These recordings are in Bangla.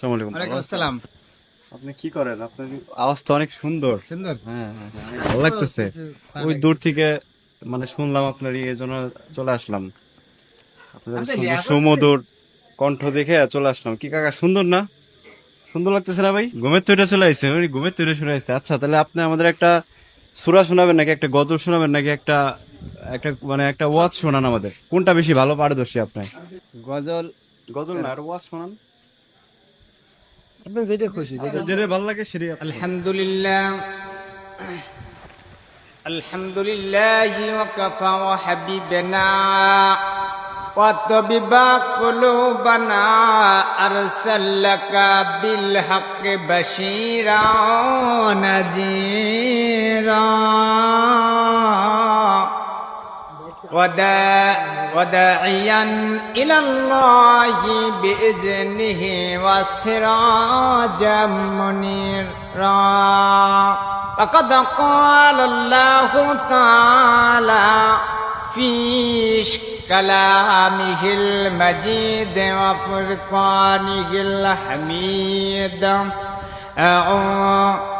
আসসালামু আলাইকুম। ওয়ালাইকুম আসসালাম। আপনি কি করেন? আপনার আওয়াজ তো অনেক সুন্দর। সুন্দর? হ্যাঁ হ্যাঁ, হ্যাঁ, ভালো লাগতেছে। ওই দূর থেকে মানে শুনলাম আপনার এই জন্য চলে আসলাম। আপনার সুমধুর কণ্ঠ দেখে চলে আসলাম। কি কাকা সুন্দর না? সুন্দর লাগতেছে না ভাই? ঘুমের তৈরি চলে আসছে ওই ঘুমের তৈরি শুনে আসছে আচ্ছা তাহলে আপনি আমাদের একটা সুরা শোনাবেন নাকি একটা গজল শোনাবেন নাকি একটা একটা মানে একটা ওয়াজ শোনান আমাদের? কোনটা বেশি ভালো পারদর্শী আপনার? গজল গজল না আর ওয়াজ শোনান। আপনি যেটা খুশি যেটা যেটা ভালো লাগে সেটাই আপনি- আলহামদুলিল্লাহ الحمد لله وكفى وحبيبنا وطبيب قلوبنا أرسلك بالحق بشيرا ونذيرا ودا وداعيا إلى الله بإذنه وسراجا منيرا. فقد قال الله تعالى في كلامه المجيد وفرقانه الحميد. أعوذ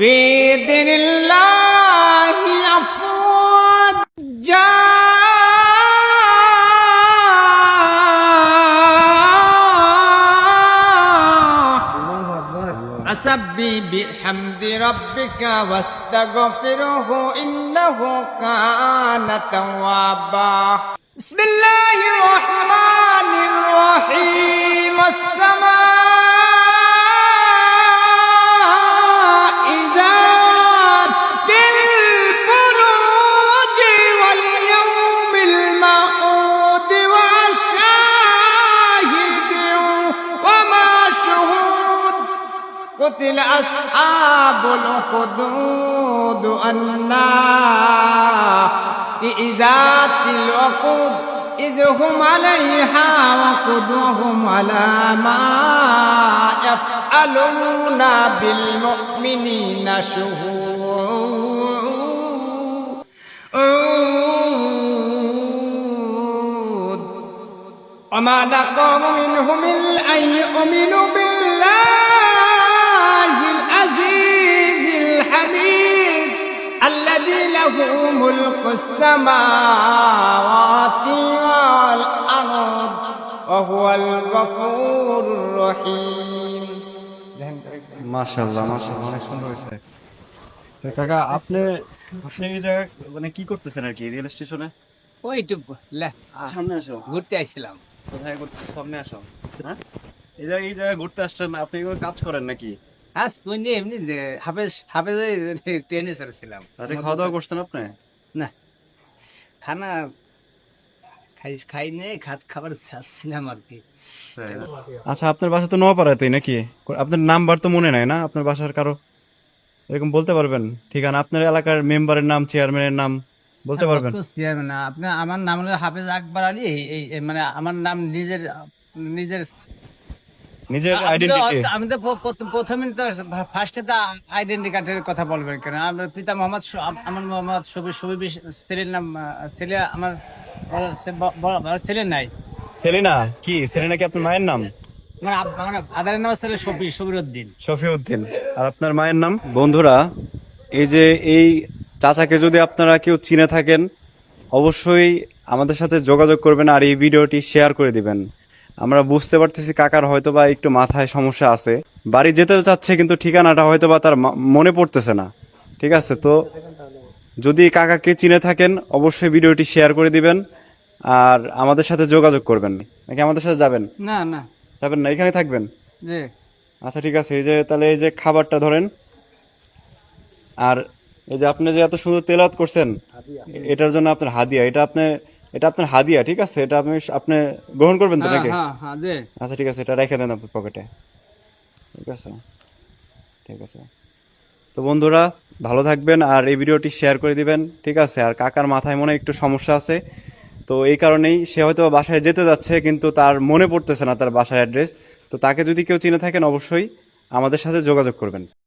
دين الله أفواجا فسبح بحمد ربك واستغفره إنه كان توابا بسم الله الرحمن قتل أصحاب الأخدود النار ذات الوقود إذ هم عليها وقودهم على ما يفعلون بالمؤمنين شهود وما نقام منهم إلا أن يؤمنوا بالله الذي له ملك السماوات والأرض وهو الغفور الرحيم মাশাল্লাহ মাশাল্লাহ অনেক সুন্দর হয়েছে তো কাকা আপনি আপনি এই জায়গায় মানে কি করতেছেন আর কি রেল স্টেশনে ওইটুকু সামনে আসো ঘুরতে আইছিলাম কোথায় ঘুরতে সামনে আসো হ্যাঁ এই জায়গায় এই জায়গায় ঘুরতে আসছেন আপনি কোনো কাজ করেন নাকি আজ কোন এমনি হাফেজ হাফেজ ট্রেনে চড়েছিলাম। রাতে খাওয়া দাওয়া করছেন আপনি? না। খানা খাই খাই নেই খাত খাবার চাচ্ছিলাম আর কি। আচ্ছা আপনার বাসা তো নোয়াপাড়াতেই নাকি? আপনার নাম্বার তো মনে নাই না? আপনার বাসার কারও? এরকম বলতে পারবেন? ঠিকানা? আপনার এলাকার মেম্বারের নাম চেয়ারম্যানের নাম বলতে পারবেন? তো চেয়ারম্যান আমার নাম হলো হাফেজ আকবর আলী। এই মানে আমার নাম নিজের নিজের নিজের আমি আইডেন্টিটি আমি তো প্রথমে তো ফার্স্টে তো আইডেন্টি কার্ডের কথা বলবেন কেন? আমার পিতা মোহাম্মদ আমার মোহাম্মদ শবি শবি ছেলের নাম ছেলে আমার বড় ছে- ব- বড়- বড় ছেলের নাই। সেলিনা কি? সেলিনা কি আপনার মায়ের নাম? আমার আদারের নাম ছেলে শবি শবির উদ্দিন শফিউদ্দিন। আর আপনার মায়ের নাম? বন্ধুরা এই যে এই চাচাকে যদি আপনারা কেউ চিনে থাকেন অবশ্যই আমাদের সাথে যোগাযোগ করবেন আর এই ভিডিওটি শেয়ার করে দিবেন। আমরা বুঝতে পারতেছি কাকার হয়তো বা একটু মাথায় সমস্যা আছে। বাড়ি যেতে চাচ্ছে কিন্তু ঠিকানাটা হয়তো বা তার মনে পড়তেছে না। ঠিক আছে তো যদি কাকাকে চিনে থাকেন অবশ্যই ভিডিওটি শেয়ার করে দিবেন আর আমাদের সাথে যোগাযোগ করবেন। নাকি আমাদের সাথে যাবেন? না না। যাবেন না এখানে থাকবেন? যে আচ্ছা ঠিক আছে এই যে তাহলে এই যে খাবারটা ধরেন। আর এই যে আপনি যে এত সুন্দর তেলাত করছেন এটার জন্য আপনার হাদিয়া। এটা আপনি এটা আপনার হাদিয়া ঠিক আছে? এটা আপনি আপনি গ্রহণ করবেন তো হ্যাঁ নাকি? হ্যাঁ হ্যাঁ আচ্ছা ঠিক আছে এটা রেখে দেন আপনার পকেটে। ঠিক আছে? ঠিক আছে। তো বন্ধুরা ভালো থাকবেন আর এই ভিডিওটি শেয়ার করে দিবেন ঠিক আছে? আর কাকার মাথায় মনে হয় একটু সমস্যা আছে তো এই কারণেই সে হয়তো বাসায় যেতে যাচ্ছে কিন্তু তার মনে পড়তেছে না তার বাসার অ্যাড্রেস। তো তাকে যদি কেউ চিনে থাকেন অবশ্যই আমাদের সাথে যোগাযোগ করবেন।